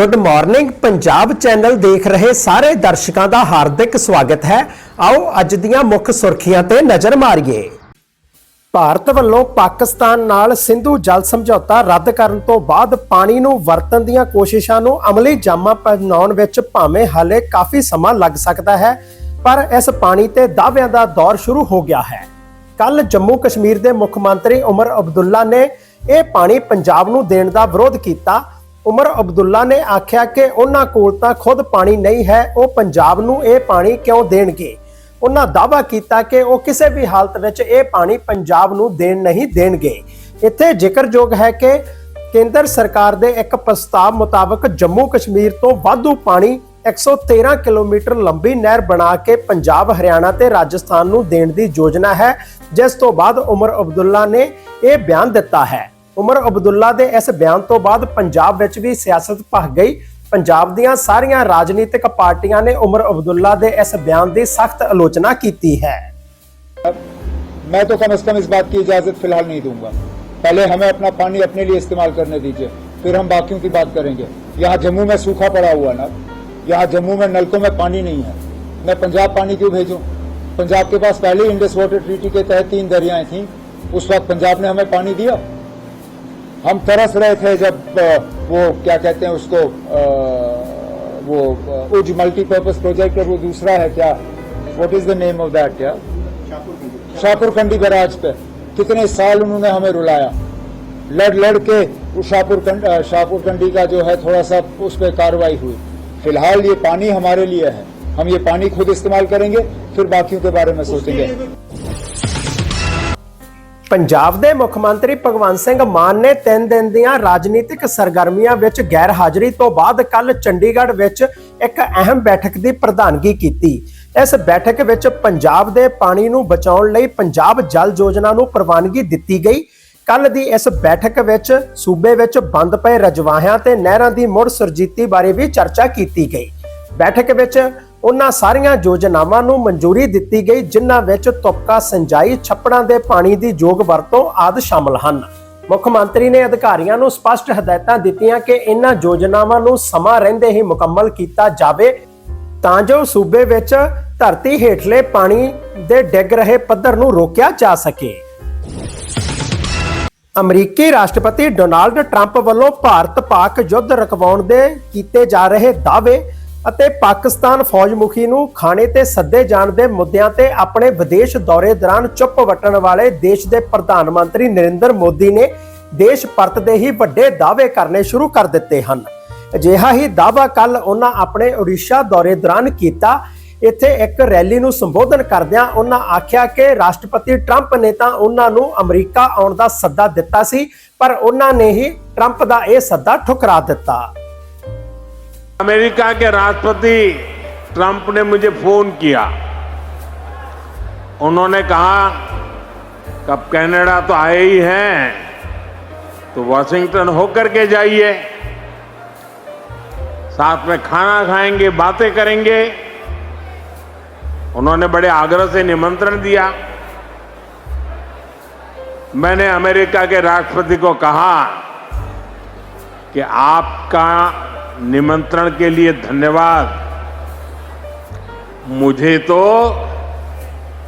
Good morning Punjab channel ਦੇਖ ਰਹੇ ਸਾਰੇ ਦਰਸ਼ਕਾਂ ਦਾ ਹਾਰਦਿਕ ਸਵਾਗਤ ਹੈ। ਆਓ ਅੱਜ ਦੀਆਂ ਮੁੱਖ ਸੁਰਖੀਆਂ ਤੇ ਨਜ਼ਰ ਮਾਰੀਏ। ਭਾਰਤ ਵੱਲੋਂ ਪਾਕਿਸਤਾਨ ਨਾਲ ਸਿੰਧੂ ਜਲ ਸਮਝੌਤਾ ਰੱਦ ਕਰਨ ਤੋਂ ਬਾਅਦ ਪਾਣੀ ਨੂੰ ਵਰਤਣ ਦੀਆਂ ਕੋਸ਼ਿਸ਼ਾਂ ਨੂੰ ਅਮਲੀ ਜਾਮਾ ਪਹਿਨਾਉਣ ਵਿੱਚ ਭਾਵੇਂ ਹਾਲੇ ਕਾਫੀ ਸਮਾਂ ਲੱਗ ਸਕਦਾ ਹੈ, ਪਰ ਇਸ ਪਾਣੀ ਤੇ ਦਾਅਵਿਆਂ ਦਾ ਦੌਰ ਸ਼ੁਰੂ ਹੋ ਗਿਆ ਹੈ। ਕੱਲ ਜੰਮੂ ਕਸ਼ਮੀਰ ਦੇ ਮੁੱਖ ਮੰਤਰੀ ਉਮਰ ਅਬਦੁੱਲਾ ਨੇ ਇਹ ਪਾਣੀ ਪੰਜਾਬ ਨੂੰ ਦੇਣ ਦਾ ਵਿਰੋਧ ਕੀਤਾ। ਉਮਰ ਅਬਦੁੱਲਾ ਨੇ ਆਖਿਆ ਕਿ ਉਹਨਾਂ ਕੋਲ ਤਾਂ ਖੁਦ ਪਾਣੀ ਨਹੀਂ ਹੈ, ਉਹ ਪੰਜਾਬ ਨੂੰ ਇਹ ਪਾਣੀ ਕਿਉਂ ਦੇਣਗੇ? ਉਹਨਾਂ ਦਾਅਵਾ ਕੀਤਾ ਕਿ ਉਹ ਕਿਸੇ ਵੀ ਹਾਲਤ ਵਿੱਚ ਇਹ ਪਾਣੀ ਪੰਜਾਬ ਨੂੰ ਦੇਣ ਨਹੀਂ ਦੇਣਗੇ। ਇੱਥੇ ਜ਼ਿਕਰਯੋਗ ਹੈ ਕਿ ਕੇਂਦਰ ਸਰਕਾਰ ਦੇ ਇੱਕ ਪ੍ਰਸਤਾਵ ਮੁਤਾਬਕ ਜੰਮੂ ਕਸ਼ਮੀਰ ਤੋਂ ਵਾਧੂ ਪਾਣੀ 113 ਕਿਲੋਮੀਟਰ ਲੰਬੀ ਨਹਿਰ ਬਣਾ ਕੇ ਪੰਜਾਬ, ਹਰਿਆਣਾ ਤੇ ਰਾਜਸਥਾਨ ਨੂੰ ਦੇਣ ਦੀ ਯੋਜਨਾ ਹੈ, ਜਿਸ ਤੋਂ ਬਾਅਦ ਉਮਰ ਅਬਦੁੱਲਾ ਨੇ ਇਹ ਬਿਆਨ ਦਿੱਤਾ ਹੈ। ਉਮਰ ਅਬਦੁੱਲਾ ਦੇ ਇਸ ਬਿਆਨ ਤੋਂ ਬਾਅਦ ਪੰਜਾਬ ਵਿੱਚ ਵੀ ਸਿਆਸਤ ਭਖ ਗਈ ਪੰਜਾਬ ਦੀਆਂ ਸਾਰੀਆਂ ਰਾਜਨੀਤਿਕ ਪਾਰਟੀਆਂ ਨੇ ਉਮਰ ਅਬਦੁੱਲਾ ਦੇ ਇਸ ਬਿਆਨ ਦੀ ਸਖਤ ਆਲੋਚਨਾ ਕੀਤੀ ਹੈ मैं तो कम से कम इस बात की इजाजत फिलहाल नहीं दूंगा पहले हमें अपना पानी अपने लिए इस्तेमाल करने दीजिए फिर हम बाकियों की बात करेंगे यहाँ जम्मू में सूखा पड़ा हुआ ना यहाँ जम्मू में नलकों में पानी नहीं है मैं पंजाब पानी क्यों भेजूं पंजाब के पास पहले ही इंडस वाटर ट्रीटी के तहत तीन दरियाएं थीं उस वक्त पंजाब ने हमें पानी दिया हम तरस रहे थे जब वो क्या कहते हैं उसको वो उज मल्टीपर्पज प्रोजेक्ट और वो दूसरा है क्या? What is the name of that क्या शाहपुर कंडी बैराज पे। कितने साल उन्होंने हमें रुलाया। लड़ लड़ के उस शाहपुर का जो है थोड़ा सा उस पर कार्रवाई हुई। फ़िलहाल ये पानी हमारे लिए है। हम ये पानी खुद इस्तेमाल करेंगे, फिर बाकियों के बारे में सोचेंगे। ਪੰਜਾਬ ਦੇ ਮੁੱਖ ਮੰਤਰੀ ਭਗਵੰਤ ਸਿੰਘ ਮਾਨ ਨੇ 3 ਦਿਨ ਦੀਆਂ ਰਾਜਨੀਤਿਕ ਸਰਗਰਮੀਆਂ ਵਿੱਚ ਗੈਰ ਹਾਜ਼ਰੀ ਤੋਂ ਬਾਅਦ ਕੱਲ ਚੰਡੀਗੜ੍ਹ ਵਿੱਚ ਇੱਕ ਅਹਿਮ ਬੈਠਕ ਦੀ ਪ੍ਰਧਾਨਗੀ ਕੀਤੀ। ਇਸ ਬੈਠਕ ਵਿੱਚ ਪੰਜਾਬ ਦੇ ਪਾਣੀ ਨੂੰ ਬਚਾਉਣ ਲਈ ਪੰਜਾਬ ਜਲ ਯੋਜਨਾ ਨੂੰ ਪ੍ਰਵਾਨਗੀ ਦਿੱਤੀ ਗਈ। ਕੱਲ ਦੀ ਇਸ ਬੈਠਕ ਵਿੱਚ ਸੂਬੇ ਵਿੱਚ ਬੰਦ ਪਏ ਰਜਵਾਹਿਆਂ ਤੇ ਨਹਿਰਾਂ ਦੀ ਮੁੜ ਸੁਰਜੀਤੀ ਬਾਰੇ ਵੀ ਚਰਚਾ ਕੀਤੀ ਗਈ। ਬੈਠਕ ਵਿੱਚ ਉਹਨਾਂ ਸਾਰੀਆਂ ਯੋਜਨਾਵਾਂ ਨੂੰ ਮਨਜ਼ੂਰੀ ਦਿੱਤੀ ਗਈ, ਜਿਨ੍ਹਾਂ ਵਿੱਚ ਤੁਪਕਾ ਸਿੰਜਾਈ, ਛੱਪੜਾਂ ਦੇ ਪਾਣੀ ਦੀ ਯੋਗ ਵਰਤੋਂ ਆਦਿ ਸ਼ਾਮਲ ਹਨ। ਮੁੱਖ ਮੰਤਰੀ ਨੇ ਅਧਿਕਾਰੀਆਂ ਨੂੰ ਸਪਸ਼ਟ ਹਦਾਇਤਾਂ ਦਿੱਤੀਆਂ ਕਿ ਇਹਨਾਂ ਯੋਜਨਾਵਾਂ ਨੂੰ ਸਮਾਂ ਰਹਿੰਦੇ ਹੀ ਮੁਕੰਮਲ ਕੀਤਾ ਜਾਵੇ, ਤਾਂ ਜੋ ਸੂਬੇ ਵਿੱਚ ਧਰਤੀ ਹੇਠਲੇ ਪਾਣੀ ਦੇ ਡਿੱਗ ਰਹੇ ਪੱਧਰ ਨੂੰ ਰੋਕਿਆ ਜਾ ਸਕੇ। ਅਮਰੀਕੀ ਰਾਸ਼ਟਰਪਤੀ ਡੋਨਾਲਡ ਟਰੰਪ ਵੱਲੋਂ ਭਾਰਤ ਪਾਕ ਯੁੱਧ ਰਕਵਾਉਣ ਦੇ ਕੀਤੇ ਜਾ ਰਹੇ ਦਾਅਵੇ ਅਤੇ ਪਾਕਿਸਤਾਨ ਫੌਜ ਮੁਖੀ ਨੂੰ ਖਾਣੇ ਤੇ ਸੱਦੇ ਜਾਣ ਦੇ ਮੁੱਦਿਆਂ ਤੇ ਆਪਣੇ ਵਿਦੇਸ਼ ਦੌਰੇ ਦੌਰਾਨ ਚੁੱਪ ਵਟਣ ਵਾਲੇ ਦੇਸ਼ ਦੇ ਪ੍ਰਧਾਨ ਮੰਤਰੀ ਨਰਿੰਦਰ ਮੋਦੀ ਨੇ ਦੇਸ਼ ਪਰਤਦੇ ਹੀ ਵੱਡੇ ਦਾਅਵੇ ਕਰਨੇ ਸ਼ੁਰੂ ਕਰ ਦਿੱਤੇ ਹਨ। ਅਜਿਹਾ ਹੀ ਦਾਅਵਾ ਕੱਲ ਉਹਨਾਂ ਆਪਣੇ ਓਡੀਸ਼ਾ ਦੌਰੇ ਦੌਰਾਨ ਕੀਤਾ। ਇੱਥੇ ਇੱਕ ਰੈਲੀ ਨੂੰ ਸੰਬੋਧਨ ਕਰਦਿਆਂ ਉਹਨਾਂ ਆਖਿਆ ਕਿ ਰਾਸ਼ਟਰਪਤੀ ਟਰੰਪ ਨੇ ਤਾਂ ਉਹਨਾਂ ਨੂੰ ਅਮਰੀਕਾ ਆਉਣ ਦਾ ਸੱਦਾ ਦਿੱਤਾ ਸੀ, ਪਰ ਉਹਨਾਂ ਨੇ ਹੀ ਟਰੰਪ ਦਾ ਇਹ ਸੱਦਾ ਠੁਕਰਾ ਦਿੱਤਾ। अमेरिका के राष्ट्रपति ट्रंप ने मुझे फ़ोन किया। उन्होंने कहा कि अब कनाडा तो आए ही हैं तो वॉशिंगटन होकर के जाइए। साथ में खाना खाएँगे, बातें करेंगे। उन्होंने बड़े आग्रह से निमंत्रण दिया। मैंने अमेरिका के राष्ट्रपति को कहा कि आपका निमंत्रण के लिए धन्यवाद। मुझे तो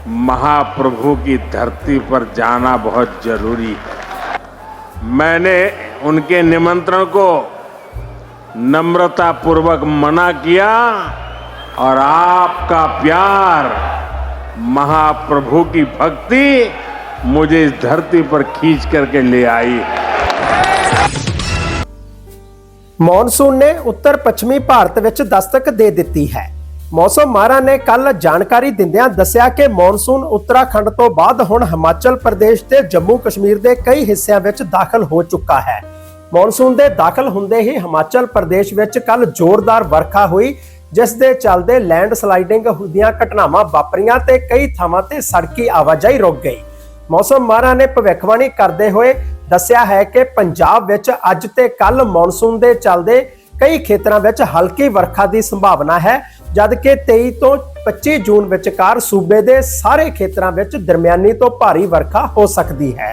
महाप्रभु की धरती पर जाना बहुत ज़रूरी है। मैंने उनके निमंत्रण को नम्रता पूर्वक मना किया और आपका प्यार, महाप्रभु की भक्ति मुझे इस धरती पर खींच करके ले आई है। ਮੌਨਸੂਨ ਨੇ ਉੱਤਰ ਪੱਛਮੀ ਭਾਰਤ ਵਿੱਚ ਦਸਤਕ ਦੇ ਦਿੱਤੀ ਹੈ। ਮੌਸਮ ਮਾਹਰਾਂ ਨੇ ਕੱਲ ਜਾਣਕਾਰੀ ਦਿੰਦਿਆਂ ਦੱਸਿਆ ਕਿ ਮੌਨਸੂਨ ਉੱਤਰਾਖੰਡ ਤੋਂ ਬਾਅਦ ਹੁਣ ਹਿਮਾਚਲ ਪ੍ਰਦੇਸ਼ ਤੇ ਜੰਮੂ ਕਸ਼ਮੀਰ ਦੇ ਕਈ ਹਿੱਸਿਆਂ ਵਿੱਚ ਦਾਖਲ ਹੋ ਚੁੱਕਾ ਹੈ। ਮੌਨਸੂਨ ਦੇ ਦਾਖਲ ਹੁੰਦੇ ਹੀ ਹਿਮਾਚਲ ਪ੍ਰਦੇਸ਼ ਵਿੱਚ ਕੱਲ ਜ਼ੋਰਦਾਰ ਵਰਖਾ ਹੋਈ, ਜਿਸ ਦੇ ਚੱਲਦੇ ਲੈਂਡਸਲਾਈਡਿੰਗ ਦੀਆਂ ਘਟਨਾਵਾਂ ਵਾਪਰੀਆਂ ਤੇ ਕਈ ਥਾਵਾਂ ਤੇ ਸੜਕੀ ਆਵਾਜਾਈ ਰੁਕ ਗਈ। ਮੌਸਮ ਮਾਹਰਾਂ ਨੇ ਭਵਿੱਖਬਾਣੀ ਕਰਦੇ ਹੋਏ ਦੱਸਿਆ ਹੈ ਕਿ ਪੰਜਾਬ ਵਿੱਚ ਅੱਜ ਤੇ ਕੱਲ ਮੌਨਸੂਨ ਦੇ ਚੱਲਦੇ ਕਈ ਖੇਤਰਾਂ ਵਿੱਚ ਹਲਕੀ ਵਰਖਾ ਦੀ ਸੰਭਾਵਨਾ ਹੈ, ਜਦਕਿ 23 ਤੋਂ 25 ਜੂਨ ਵਿਚਕਾਰ ਸੂਬੇ ਦੇ ਸਾਰੇ ਖੇਤਰਾਂ ਵਿੱਚ ਦਰਮਿਆਨੀ ਤੋਂ ਭਾਰੀ ਵਰਖਾ ਹੋ ਸਕਦੀ ਹੈ।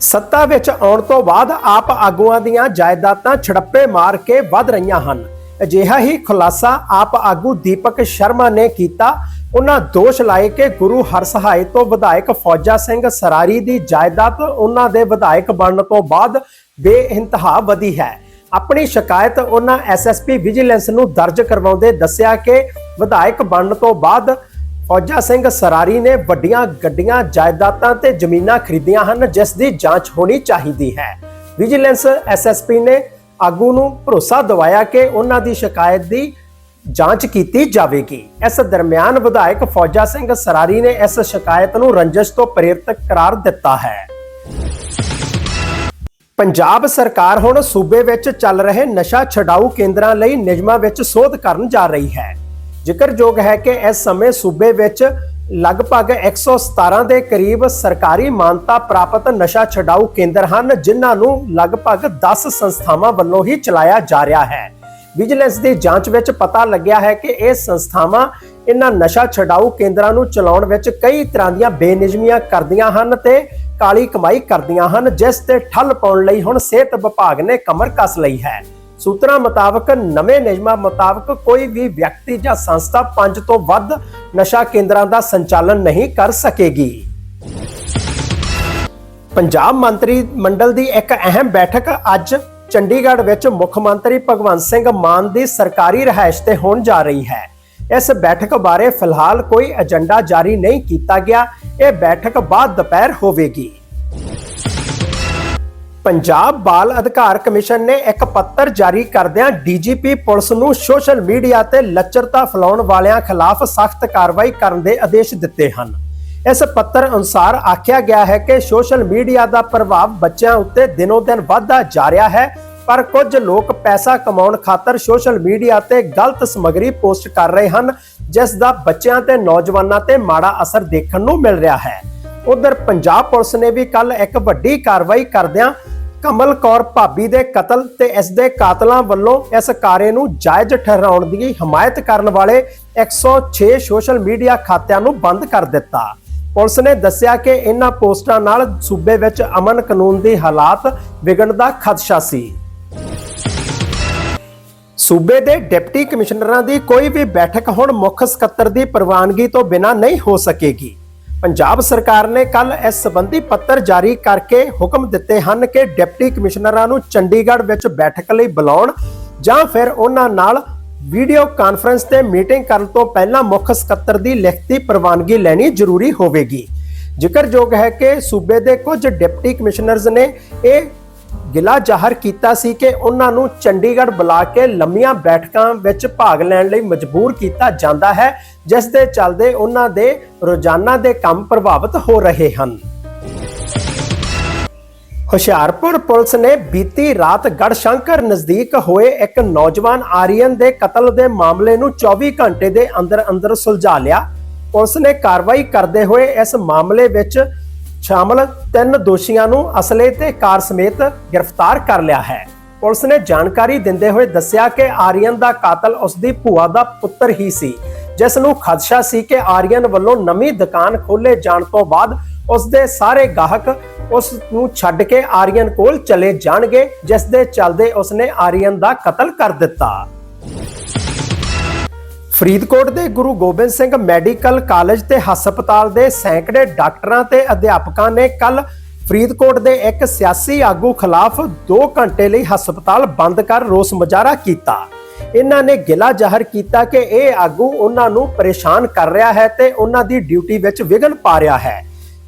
ਸੱਤਾ ਵਿੱਚ ਆਉਣ ਤੋਂ ਬਾਅਦ ਆਪ ਆਗੂਆਂ ਦੀਆਂ ਜਾਇਦਾਦਾਂ ਛੜੱਪੇ ਮਾਰ ਕੇ ਵੱਧ ਰਹੀਆਂ ਹਨ। ਅਜਿਹਾ ਹੀ ਖੁਲਾਸਾ ਆਪ ਆਗੂ ਦੀਪਕ ਸ਼ਰਮਾ ਨੇ ਕੀਤਾ। ਉਹਨਾਂ ਦੋਸ਼ ਲਾਏ ਕਿ ਗੁਰੂ ਹਰਸਹਾਏ ਤੋਂ ਵਿਧਾਇਕ ਫੌਜਾ ਸਿੰਘ ਸਰਾਰੀ ਦੀ ਜਾਇਦਾਦ ਉਹਨਾਂ ਦੇ ਵਿਧਾਇਕ ਬਣਨ ਤੋਂ ਬਾਅਦ ਬੇਇੰਤਹਾ ਵਧੀ ਹੈ। ਆਪਣੀ ਸ਼ਿਕਾਇਤ ਉਹਨਾਂ ਐਸਐਸਪੀ ਵਿਜੀਲੈਂਸ ਨੂੰ ਦਰਜ ਕਰਵਾਉਂਦੇ ਦੱਸਿਆ ਕਿ ਵਿਧਾਇਕ ਬਣਨ ਤੋਂ ਬਾਅਦ ਫੌਜਾ ਸਿੰਘ ਸਰਾਰੀ ਨੇ ਵੱਡੀਆਂ ਗੱਡੀਆਂ, ਜਾਇਦਾਦਾਂ ਤੇ ਜ਼ਮੀਨਾਂ ਖਰੀਦੀਆਂ ਹਨ, ਜਿਸ ਦੀ ਜਾਂਚ ਹੋਣੀ ਚਾਹੀਦੀ ਹੈ। ਵਿਜੀਲੈਂਸ ਐਸਐਸਪੀ ਨੇ ਆਗੂ ਨੂੰ ਭਰੋਸਾ ਦਿਵਾਇਆ ਕਿ ਉਹਨਾਂ ਦੀ ਸ਼ਿਕਾਇਤ ਦੀ ਜਾਂਚ ਕੀਤੀ ਜਾਵੇਗੀ। ਇਸ ਦਰਮਿਆਨ ਵਿਧਾਇਕ ਫੌਜਾ ਸਿੰਘ ਸਰਾਰੀ ਨੇ ਇਸ ਸ਼ਿਕਾਇਤ ਨੂੰ ਰੰਜਿਸ਼ ਤੋਂ ਪ੍ਰੇਰਿਤ ਕਰਾਰ ਦਿੱਤਾ ਹੈ। ਪੰਜਾਬ ਸਰਕਾਰ ਹੁਣ ਸੂਬੇ ਵਿੱਚ ਚੱਲ ਰਹੇ ਨਸ਼ਾ ਛਡਾਊ ਕੇਂਦਰਾਂ ਲਈ ਨਿਯਮਾਂ ਵਿੱਚ ਸੋਧ ਕਰਨ ਜਾ ਰਹੀ ਹੈ। ਜ਼ਿਕਰਯੋਗ ਹੈ ਕਿ ਇਸ ਸਮੇਂ ਸੂਬੇ ਵਿੱਚ ਲਗਭਗ 117 ਦੇ ਕਰੀਬ ਸਰਕਾਰੀ ਮਾਨਤਾ ਪ੍ਰਾਪਤ ਨਸ਼ਾ ਛਡਾਊ ਕੇਂਦਰ ਹਨ, ਜਿਨ੍ਹਾਂ ਨੂੰ ਲਗਭਗ 10 ਸੰਸਥਾਵਾਂ ਵੱਲੋਂ ਹੀ ਚਲਾਇਆ ਜਾ ਰਿਹਾ ਹੈ। ਵਿਜੀਲੈਂਸ ਦੀ ਜਾਂਚ ਵਿੱਚ ਪਤਾ ਲੱਗਿਆ ਹੈ ਕਿ ਇਹ ਸੰਸਥਾਵਾਂ ਇਹਨਾਂ ਨਸ਼ਾ ਛਡਾਊ ਕੇਂਦਰਾਂ ਨੂੰ ਚਲਾਉਣ ਵਿੱਚ ਕਈ ਤਰ੍ਹਾਂ ਦੀਆਂ ਬੇਨਿਯਮੀਆਂ ਕਰਦੀਆਂ ਹਨ ਤੇ ਕਾਲੀ ਕਮਾਈ ਕਰਦੀਆਂ ਹਨ, ਜਿਸ ਤੇ ਠੱਲ ਪਾਉਣ ਲਈ ਹੁਣ ਸਿਹਤ ਵਿਭਾਗ ਨੇ ਕਮਰ ਕੱਸ ਲਈ ਹੈ। ਸੂਤਰਾਂ ਮੁਤਾਬਕ ਨਵੇਂ ਨਿਯਮਾਂ ਮੁਤਾਬਕ ਕੋਈ ਵੀ ਵਿਅਕਤੀ ਜਾਂ ਸੰਸਥਾ ਪੰਜ ਤੋਂ ਵੱਧ ਨਸ਼ਾ ਕੇਂਦਰਾਂ ਦਾ ਸੰਚਾਲਨ ਨਹੀਂ ਕਰ ਸਕੇਗੀ। ਪੰਜਾਬ ਮੰਤਰੀ ਮੰਡਲ ਦੀ ਇੱਕ ਅਹਿਮ ਬੈਠਕ ਅੱਜ ਚੰਡੀਗੜ੍ਹ ਵਿੱਚ ਮੁੱਖ ਮੰਤਰੀ ਭਗਵੰਤ ਸਿੰਘ ਮਾਨ ਦੀ ਸਰਕਾਰੀ ਰਿਹਾਇਸ਼ ਤੇ ਹੋਣ ਜਾ ਰਹੀ ਹੈ। ਇਸ ਬੈਠਕ ਬਾਰੇ ਫਿਲਹਾਲ ਕੋਈ ਏਜੰਡਾ ਜਾਰੀ ਨਹੀਂ ਕੀਤਾ ਗਿਆ। ਇਹ ਬੈਠਕ ਬਾਅਦ ਦੁਪਹਿਰ ਹੋਵੇਗੀ। ਪੰਜਾਬ ਬਾਲ ਅਧਿਕਾਰ ਕਮਿਸ਼ਨ ਨੇ ਇੱਕ ਪੱਤਰ ਜਾਰੀ ਕਰਦਿਆਂ ਡੀਜੀਪੀ ਪੁਲਿਸ ਨੂੰ ਸੋਸ਼ਲ ਮੀਡੀਆ ਤੇ ਲੱਚਰਤਾ ਫੈਲਾਉਣ ਵਾਲਿਆਂ ਖਿਲਾਫ ਸਖਤ ਕਾਰਵਾਈ ਕਰਨ ਦੇ ਆਦੇਸ਼ ਦਿੱਤੇ ਹਨ। ਇਸ ਪੱਤਰ ਅਨੁਸਾਰ ਆਖਿਆ ਗਿਆ ਹੈ ਕਿ ਸੋਸ਼ਲ ਮੀਡੀਆ ਦਾ ਪ੍ਰਭਾਵ ਬੱਚਿਆਂ ਉੱਤੇ ਦਿਨੋ-ਦਿਨ ਵਧਦਾ ਜਾ ਰਿਹਾ ਹੈ, ਪਰ ਕੁਝ ਲੋਕ ਪੈਸਾ ਕਮਾਉਣ ਖਾਤਰ ਸੋਸ਼ਲ ਮੀਡੀਆ ਤੇ ਗਲਤ ਸਮੱਗਰੀ ਪੋਸਟ ਕਰ ਰਹੇ ਹਨ, ਜਿਸ ਦਾ ਬੱਚਿਆਂ ਤੇ ਨੌਜਵਾਨਾਂ ਤੇ ਮਾੜਾ ਅਸਰ ਦੇਖਣ ਨੂੰ ਮਿਲ ਰਿਹਾ ਹੈ। ਉਧਰ ਪੰਜਾਬ ਪੁਲਿਸ ਨੇ ਵੀ ਕੱਲ ਇੱਕ ਵੱਡੀ ਕਾਰਵਾਈ ਕਰਦਿਆਂ ਕਮਲ ਕੌਰ ਭਾਬੀ ਦੇ ਕਤਲ ਤੇ ਇਸ ਦੇ ਕਾਤਲਾਂ ਵੱਲੋਂ ਇਸ ਕਾਰੇ ਨੂੰ ਜਾਇਜ਼ ਠਹਿਰਾਉਣ ਦੀ ਹਮਾਇਤ ਕਰਨ ਵਾਲੇ 106 ਸੋਸ਼ਲ ਮੀਡੀਆ ਖਾਤਿਆਂ ਨੂੰ ਬੰਦ ਕਰ ਦਿੱਤਾ। ਪੁਲਿਸ ਨੇ ਦੱਸਿਆ ਕਿ ਇਹਨਾਂ ਪੋਸਟਾਂ ਨਾਲ ਸੂਬੇ ਵਿੱਚ ਅਮਨ ਕਾਨੂੰਨ ਦੀ ਹਾਲਾਤ ਵਿਗੜਨ ਦਾ ਖਦਸ਼ਾ ਸੀ। ਸੂਬੇ ਦੇ ਡਿਪਟੀ ਕਮਿਸ਼ਨਰਾਂ ਦੀ ਕੋਈ ਵੀ ਬੈਠਕ ਹੁਣ ਮੁੱਖ ਸਕੱਤਰ ਦੀ ਪ੍ਰਵਾਨਗੀ ਤੋਂ ਬਿਨਾਂ ਨਹੀਂ ਹੋ ਸਕੇਗੀ। ਪੰਜਾਬ ਸਰਕਾਰ ਨੇ ਕੱਲ ਇਸ ਸੰਬੰਧੀ ਪੱਤਰ ਜਾਰੀ ਕਰਕੇ ਹੁਕਮ ਦਿੱਤੇ ਹਨ ਕਿ ਡਿਪਟੀ ਕਮਿਸ਼ਨਰਾਂ ਨੂੰ ਚੰਡੀਗੜ੍ਹ ਵਿੱਚ ਬੈਠਕ ਲਈ ਬੁਲਾਉਣ ਜਾਂ ਫਿਰ ਉਹਨਾਂ ਨਾਲ ਵੀਡੀਓ ਕਾਨਫਰੰਸ ਤੇ ਮੀਟਿੰਗ ਕਰਨ ਤੋਂ ਪਹਿਲਾਂ ਮੁੱਖ ਸਕੱਤਰ ਦੀ ਲਿਖਤੀ ਪ੍ਰਵਾਨਗੀ ਲੈਣੀ ਜ਼ਰੂਰੀ ਹੋਵੇਗੀ। ਜ਼ਿਕਰਯੋਗ ਹੈ ਕਿ ਸੂਬੇ ਦੇ ਕੁਝ ਡਿਪਟੀ ਕਮਿਸ਼ਨਰਜ਼ ਨੇ ਇਹ ਗਿਲਾ ਜ਼ਾਹਰ ਕੀਤਾ ਸੀ ਕਿ ਉਹਨਾਂ ਨੂੰ ਚੰਡੀਗੜ੍ਹ ਬੁਲਾ ਕੇ ਲੰਮੀਆਂ ਬੈਠਕਾਂ ਵਿੱਚ ਭਾਗ ਲੈਣ ਲਈ ਮਜਬੂਰ ਕੀਤਾ ਜਾਂਦਾ ਹੈ, ਜਿਸ ਦੇ ਚੱਲਦੇ ਉਹਨਾਂ ਦੇ ਰੋਜ਼ਾਨਾ ਦੇ ਕੰਮ ਪ੍ਰਭਾਵਿਤ ਹੋ ਰਹੇ ਹਨ। ਹੁਸ਼ਿਆਰਪੁਰ ਪੁਲਿਸ ਨੇ ਬੀਤੀ ਰਾਤ ਗੜਸ਼ੰਕਰ ਨਜ਼ਦੀਕ ਹੋਏ ਇੱਕ ਨੌਜਵਾਨ ਆਰੀਅਨ ਦੇ ਕਤਲ ਦੇ ਮਾਮਲੇ ਨੂੰ 24 ਘੰਟੇ ਦੇ ਅੰਦਰ ਅੰਦਰ ਸੁਲਝਾ ਲਿਆ। ਪੁਲਿਸ ਨੇ ਕਾਰਵਾਈ ਕਰਦੇ ਹੋਏ ਇਸ ਮਾਮਲੇ ਵਿੱਚ ਸ਼ਾਮਲ ਤਿੰਨ ਦੋਸ਼ੀਆਂ ਨੂੰ ਅਸਲੇ ਤੇ ਕਾਰ ਸਮੇਤ ਗ੍ਰਿਫਤਾਰ ਕਰ ਲਿਆ ਹੈ। ਪੁਲਿਸ ਨੇ ਜਾਣਕਾਰੀ ਦਿੰਦੇ ਹੋਏ ਦੱਸਿਆ ਕਿ ਆਰੀਅਨ ਦਾ ਕਾਤਲ ਉਸ ਦੀ ਭੂਆ ਦਾ ਪੁੱਤਰ ਹੀ ਸੀ, ਜਿਸ ਨੂੰ ਖਦਸ਼ਾ ਸੀ ਕਿ ਆਰੀਅਨ ਵੱਲੋਂ ਨਵੀਂ ਦੁਕਾਨ ਖੋਲੇ ਜਾਣ ਤੋਂ ਬਾਅਦ ਉਸ ਦੇ ਸਾਰੇ ਗਾਹਕ ਉਸ ਨੂੰ ਛੱਡ ਕੇ ਆਰੀਅਨ ਕੋਲ ਚਲੇ ਜਾਣਗੇ, ਜਿਸ ਦੇ ਚੱਲਦੇ ਉਸ ਨੇ ਆਰੀਅਨ ਦਾ ਕਤਲ ਕਰ ਦਿੱਤਾ। ਫਰੀਦਕੋਟ ਦੇ ਗੁਰੂ ਗੋਬਿੰਦ ਸਿੰਘ ਮੈਡੀਕਲ ਕਾਲਜ ਤੇ ਹਸਪਤਾਲ ਦੇ ਸੈਂਕੜੇ ਡਾਕਟਰਾਂ ਤੇ ਅਧਿਆਪਕਾਂ ਨੇ ਕੱਲ ਫਰੀਦਕੋਟ ਦੇ ਇੱਕ ਸਿਆਸੀ ਆਗੂ ਖਿਲਾਫ 2 ਘੰਟੇ ਲਈ ਹਸਪਤਾਲ ਬੰਦ ਕਰ ਰੋਸ ਮੁਜ਼ਾਹਰਾ ਕੀਤਾ। ਇਹਨਾਂ ਨੇ ਗਿਲਾ ਜ਼ਾਹਰ ਕੀਤਾ ਕਿ ਇਹ ਆਗੂ ਉਹਨਾਂ ਨੂੰ ਪਰੇਸ਼ਾਨ ਕਰ ਰਿਹਾ ਹੈ ਤੇ ਉਹਨਾਂ ਦੀ ਡਿਊਟੀ ਵਿੱਚ ਵਿਘਨ ਪਾ ਰਿਹਾ ਹੈ।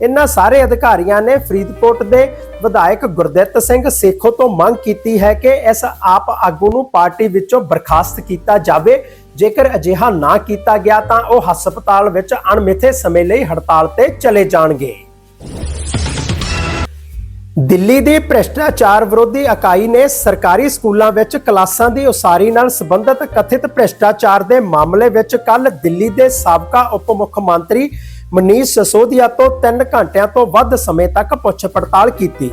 ਇਹਨਾਂ ਸਾਰੇ ਅਧਿਕਾਰੀਆਂ ਨੇ ਫਰੀਦਕੋਟ ਦੇ ਵਿਧਾਇਕ ਗੁਰਦਿੱਤ ਸਿੰਘ ਸੇਖੋ ਤੋਂ ਮੰਗ ਕੀਤੀ ਹੈ ਕਿ ਇਸ ਆਪ ਆਗੂ ਨੂੰ ਪਾਰਟੀ ਵਿੱਚੋਂ ਬਰਖਾਸਤ ਕੀਤਾ ਜਾਵੇ ਜੇਕਰ ਅਜਿਹਾ ਨਾ ਕੀਤਾ ਗਿਆ ਤਾਂ ਉਹ ਹਸਪਤਾਲ ਵਿੱਚ ਅਣਮਿੱਥੇ ਸਮੇਂ ਲਈ ਹੜਤਾਲ ਤੇ ਚਲੇ ਜਾਣਗੇ। ਦਿੱਲੀ ਦੀ ਭ੍ਰਿਸ਼ਟਾਚਾਰ ਵਿਰੋਧੀ ਇਕਾਈ ਨੇ ਸਰਕਾਰੀ ਸਕੂਲਾਂ ਵਿੱਚ ਕਲਾਸਾਂ ਦੀ ਉਸਾਰੀ ਨਾਲ ਸੰਬੰਧਿਤ ਕਥਿਤ ਭ੍ਰਿਸ਼ਟਾਚਾਰ ਦੇ ਮਾਮਲੇ ਵਿੱਚ ਕੱਲ ਦਿੱਲੀ ਦੇ ਸਾਬਕਾ ਉਪ ਮੁੱਖ ਮੰਤਰੀ ਮਨੀਸ਼ ਸਸੋਦੀਆ ਤੋਂ 3 ਘੰਟਿਆਂ ਤੋਂ ਵੱਧ ਸਮੇਂ ਤੱਕ ਪੁੱਛ ਪੜਤਾਲ ਕੀਤੀ।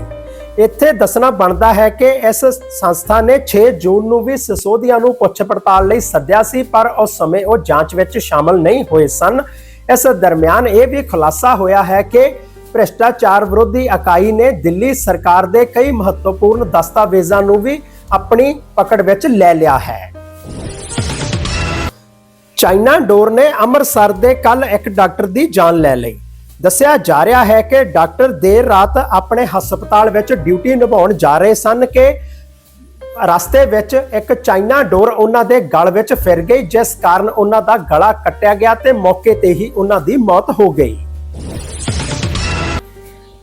ਇੱਥੇ ਦੱਸਣਾ ਬਣਦਾ ਹੈ ਕਿ ਇਸ ਸੰਸਥਾ ਨੇ 6 ਜੂਨ ਨੂੰ ਵੀ ਸਿਸੋਦੀਆ ਨੂੰ ਪੁੱਛ ਪੜਤਾਲ ਲਈ ਸੱਦਿਆ ਸੀ, ਪਰ ਉਸ ਸਮੇਂ ਉਹ ਜਾਂਚ ਵਿੱਚ ਸ਼ਾਮਲ ਨਹੀਂ ਹੋਏ ਸਨ। ਇਸ ਦਰਮਿਆਨ ਇਹ ਵੀ ਖੁਲਾਸਾ ਹੋਇਆ ਹੈ ਕਿ ਭ੍ਰਿਸ਼ਟਾਚਾਰ ਵਿਰੋਧੀ ਇਕਾਈ ਨੇ ਦਿੱਲੀ ਸਰਕਾਰ ਦੇ ਕਈ ਮਹੱਤਵਪੂਰਨ ਦਸਤਾਵੇਜ਼ਾਂ ਨੂੰ ਵੀ ਆਪਣੀ ਪਕੜ ਵਿੱਚ ਲੈ ਲਿਆ ਹੈ। ਚਾਈਨਾ ਡੋਰ ਨੇ ਅੰਮ੍ਰਿਤਸਰ ਦੇ ਕੱਲ ਇੱਕ ਡਾਕਟਰ ਦੀ ਜਾਨ ਲੈ ਲਈ। ਦੱਸਿਆ ਜਾ ਰਿਹਾ ਹੈ ਕਿ ਡਾਕਟਰ ਦੇਰ ਰਾਤ ਆਪਣੇ ਹਸਪਤਾਲ ਵਿੱਚ ਡਿਊਟੀ ਨਿਭਾਉਣ ਜਾ ਰਹੇ ਸਨ ਕਿ ਰਸਤੇ ਵਿੱਚ ਇੱਕ ਚਾਈਨਾ ਡੋਰ ਉਹਨਾਂ ਦੇ ਗਲ ਵਿੱਚ ਫਿਰ ਗਈ, ਜਿਸ ਕਾਰਨ ਉਹਨਾਂ ਦਾ ਗਲਾ ਕੱਟਿਆ ਗਿਆ ਤੇ ਮੌਕੇ ਤੇ ਹੀ ਉਹਨਾਂ ਦੀ ਮੌਤ ਹੋ ਗਈ।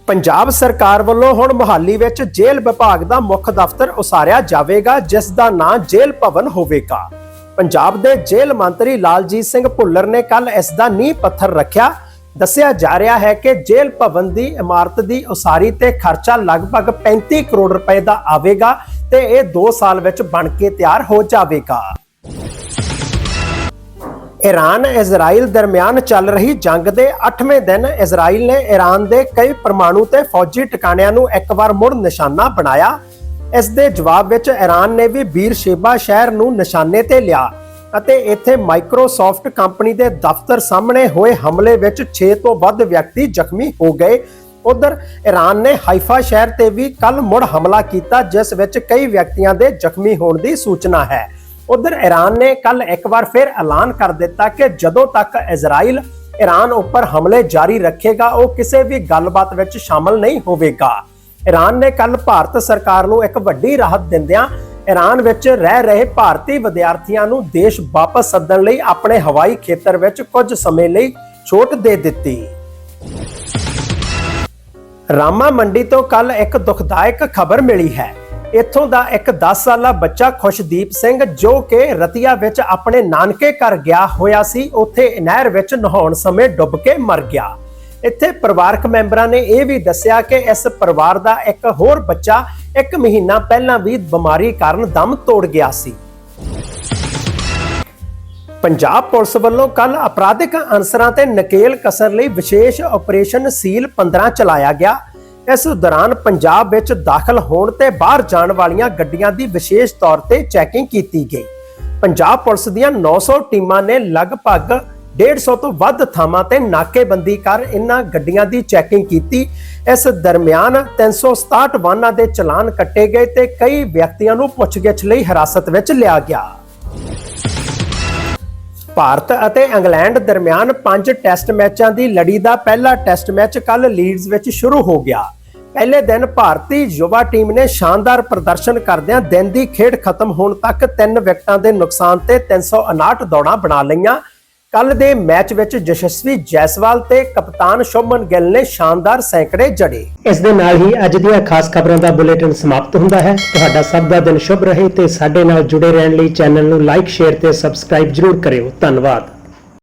ਪੰਜਾਬ ਸਰਕਾਰ ਵੱਲੋਂ ਹੁਣ ਮੁਹਾਲੀ ਵਿੱਚ ਜੇਲ੍ਹ ਵਿਭਾਗ ਦਾ ਮੁੱਖ ਦਫ਼ਤਰ ਉਸਾਰਿਆ ਜਾਵੇਗਾ, ਜਿਸ ਦਾ ਨਾਂ ਜੇਲ੍ਹ ਭਵਨ ਹੋਵੇਗਾ। ਪੰਜਾਬ ਦੇ ਜੇਲ੍ਹ ਮੰਤਰੀ ਲਾਲਜੀਤ ਸਿੰਘ ਭੁੱਲਰ ਨੇ ਕੱਲ ਇਸ ਦਾ ਨੀਂਹ ਪੱਥਰ ਰੱਖਿਆ। ਦੱਸਿਆ ਜਾ ਰਿਹਾ ਹੈ ਕਿ ਜੇਲ੍ਹ ਭਵਨ ਦੀ ਇਮਾਰਤ ਦੀ ਉਸਾਰੀ ਤੇ ਖਰਚਾ ਲਗਭਗ 35 ਕਰੋੜ ਰੁਪਏ ਦਾ ਆਵੇਗਾ ਤੇ ਇਹ 2 ਸਾਲ ਵਿੱਚ ਬਣ ਕੇ ਤਿਆਰ ਹੋ ਜਾਵੇਗਾ। ਈਰਾਨ ਇਜ਼ਰਾਈਲ ਦਰਮਿਆਨ ਚੱਲ ਰਹੀ ਜੰਗ ਦੇ 8ਵੇਂ ਦਿਨ ਇਜ਼ਰਾਈਲ ਨੇ ਈਰਾਨ ਦੇ ਕਈ ਪਰਮਾਣੂ ਤੇ ਫੌਜੀ ਟਿਕਾਣਿਆਂ ਨੂੰ ਇੱਕ ਵਾਰ ਮੁੜ ਨਿਸ਼ਾਨਾ ਬਣਾਇਆ। ਇਸ ਦੇ ਜਵਾਬ ਵਿੱਚ ਈਰਾਨ ਨੇ ਵੀ ਬੀਰਸ਼ੇਬਾ ਸ਼ਹਿਰ ਨੂੰ ਨਿਸ਼ਾਨੇ ਤੇ ਲਿਆ। ਅਤੇ ਇੱਥੇ ਮਾਈਕਰੋਸਾਫਟ ਕੰਪਨੀ ਦੇ ਦਫ਼ਤਰ ਸਾਹਮਣੇ ਹੋਏ ਹਮਲੇ ਵਿੱਚ 6 ਤੋਂ ਵੱਧ ਵਿਅਕਤੀ ਜ਼ਖਮੀ ਹੋ ਗਏ। ਉਧਰ ਈਰਾਨ ਨੇ ਹਾਈਫਾ ਸ਼ਹਿਰ ਤੇ ਵੀ ਕੱਲ ਮੁੜ ਹਮਲਾ ਕੀਤਾ, ਜਿਸ ਵਿੱਚ ਕਈ ਵਿਅਕਤੀਆਂ ਦੇ ਜ਼ਖਮੀ ਹੋਣ ਦੀ ਸੂਚਨਾ ਹੈ। ਉਧਰ ਈਰਾਨ ਨੇ ਕੱਲ ਇੱਕ ਵਾਰ ਫਿਰ ਐਲਾਨ ਕਰ ਦਿੱਤਾ ਕਿ ਜਦੋਂ ਤੱਕ ਇਜ਼ਰਾਈਲ ਈਰਾਨ ਉੱਪਰ ਹਮਲੇ ਜਾਰੀ ਰੱਖੇਗਾ, ਉਹ ਕਿਸੇ ਵੀ ਗੱਲਬਾਤ ਵਿੱਚ ਸ਼ਾਮਲ ਨਹੀਂ ਹੋਵੇਗਾ। ਈਰਾਨ ਨੇ ਕੱਲ ਭਾਰਤ ਸਰਕਾਰ ਨੂੰ ਇੱਕ ਵੱਡੀ ਰਾਹਤ ਦਿੰਦਿਆਂ ਈਰਾਨ ਵਿੱਚ ਰਹਿ ਰਹੇ ਭਾਰਤੀ ਵਿਦਿਆਰਥੀਆਂ ਨੂੰ ਦੇਸ਼ ਵਾਪਸ ਸੱਦਣ ਲਈ ਆਪਣੇ ਹਵਾਈ ਖੇਤਰ ਵਿੱਚ ਕੁਝ ਸਮੇਂ ਲਈ ਛੋਟ ਦੇ ਦਿੱਤੀ। ਰਾਮਾ ਮੰਡੀ ਤੋਂ ਕੱਲ ਇੱਕ ਦੁਖਦਾਇਕ ਖਬਰ ਮਿਲੀ ਹੈ। ਇੱਥੋਂ ਦਾ ਇੱਕ 10 ਸਾਲਾ ਬੱਚਾ ਖੁਸ਼ਦੀਪ ਸਿੰਘ ਜੋ ਕਿ ਰਤੀਆ ਵਿੱਚ ਆਪਣੇ ਨਾਨਕੇ ਘਰ ਗਿਆ ਹੋਇਆ ਸੀ, ਉੱਥੇ ਨਹਿਰ ਵਿੱਚ ਨਹਾਉਣ ਸਮੇਂ ਡੁੱਬ ਕੇ ਮਰ ਗਿਆ। ਇੱਥੇ ਪਰਿਵਾਰਕ ਮੈਂਬਰਾਂ ਨੇ ਇਹ ਵੀ ਦੱਸਿਆ ਕਿ ਇਸ ਪਰਿਵਾਰ ਦਾ ਇੱਕ ਹੋਰ ਬੱਚਾ ਇੱਕ ਮਹੀਨਾ ਪਹਿਲਾਂ ਵੀ ਬਿਮਾਰੀ ਕਾਰਨ ਦਮ ਤੋੜ ਗਿਆ ਸੀ। ਪੰਜਾਬ ਪੁਲਿਸ ਵੱਲੋਂ ਕੱਲ ਅਪਰਾਧਿਕ ਅਨਸਰਾਂ ਤੇ ਨਕੇਲ ਕਸਰ ਲਈ ਵਿਸ਼ੇਸ਼ ਆਪਰੇਸ਼ਨ ਸੀਲ 15 ਚਲਾਇਆ ਗਿਆ। ਇਸ ਦੌਰਾਨ ਪੰਜਾਬ ਵਿੱਚ ਦਾਖਲ ਹੋਣ ਤੇ ਬਾਹਰ ਜਾਣ ਵਾਲੀਆਂ ਗੱਡੀਆਂ ਦੀ ਵਿਸ਼ੇਸ਼ ਤੌਰ ਤੇ ਚੈਕਿੰਗ ਕੀਤੀ ਗਈ। ਪੰਜਾਬ ਪੁਲਿਸ ਦੀਆਂ 900 ਟੀਮਾਂ ਨੇ ਲਗਭਗ 150 ਤੋਂ ਵੱਧ ਥਾਵਾਂ ਤੇ ਨਾਕੇਬੰਦੀ ਕਰ ਇਨ੍ਹਾਂ ਗੱਡੀਆਂ ਦੀ ਚੈਕਿੰਗ ਕੀਤੀ। ਇਸ ਦਰਮਿਆਨ 367 ਵਾਹਨਾਂ ਦੇ ਚਲਾਨ ਕੱਟੇ ਗਏ ਤੇ ਕਈ ਵਿਅਕਤੀਆਂ ਨੂੰ ਪੁੱਛਗਿੱਛ ਲਈ ਹਿਰਾਸਤ ਵਿੱਚ ਲਿਆ ਗਿਆ। ਭਾਰਤ ਅਤੇ ਇੰਗਲੈਂਡ ਦਰਮਿਆਨ ਪੰਜ ਟੈਸਟ ਮੈਚਾਂ ਦੀ ਲੜੀ ਦਾ ਪਹਿਲਾ ਟੈਸਟ ਮੈਚ ਕੱਲ ਲੀਡਸ ਵਿੱਚ ਸ਼ੁਰੂ ਹੋ ਗਿਆ। ਪਹਿਲੇ ਦਿਨ ਭਾਰਤੀ ਯੁਵਾ ਟੀਮ ਨੇ ਸ਼ਾਨਦਾਰ ਪ੍ਰਦਰਸ਼ਨ ਕਰਦਿਆਂ ਦਿਨ ਦੀ ਖੇਡ ਖਤਮ ਹੋਣ ਤੱਕ ਤਿੰਨ ਵਿਕਟਾਂ ਦੇ ਨੁਕਸਾਨ ਤੇ 359 ਦੌੜਾਂ ਬਣਾ ਲਈਆਂ। ਕੱਲ ਦੇ ਮੈਚ ਵਿੱਚ ਯਸ਼ਸਵੀ ਜੈਸਵਾਲ ਤੇ ਕਪਤਾਨ ਸ਼ੁਭਮਨ ਗਿੱਲ ਨੇ ਸ਼ਾਨਦਾਰ ਸੈਂਕੜੇ ਜੜੇ। ਇਸ ਦੇ ਨਾਲ ਹੀ ਅੱਜ ਦੀਆਂ ਖਾਸ ਖਬਰਾਂ ਦਾ ਬੁਲੇਟਿਨ ਸਮਾਪਤ ਹੁੰਦਾ ਹੈ। ਤੁਹਾਡਾ ਸਭ ਦਾ ਦਿਨ ਸ਼ੁਭ ਰਹੇ ਤੇ ਸਾਡੇ ਨਾਲ ਜੁੜੇ ਰਹਿਣ ਲਈ ਚੈਨਲ ਨੂੰ ਲਾਈਕ, ਸ਼ੇਅਰ ਤੇ ਸਬਸਕ੍ਰਾਈਬ ਜਰੂਰ ਕਰਿਓ। ਧੰਨਵਾਦ।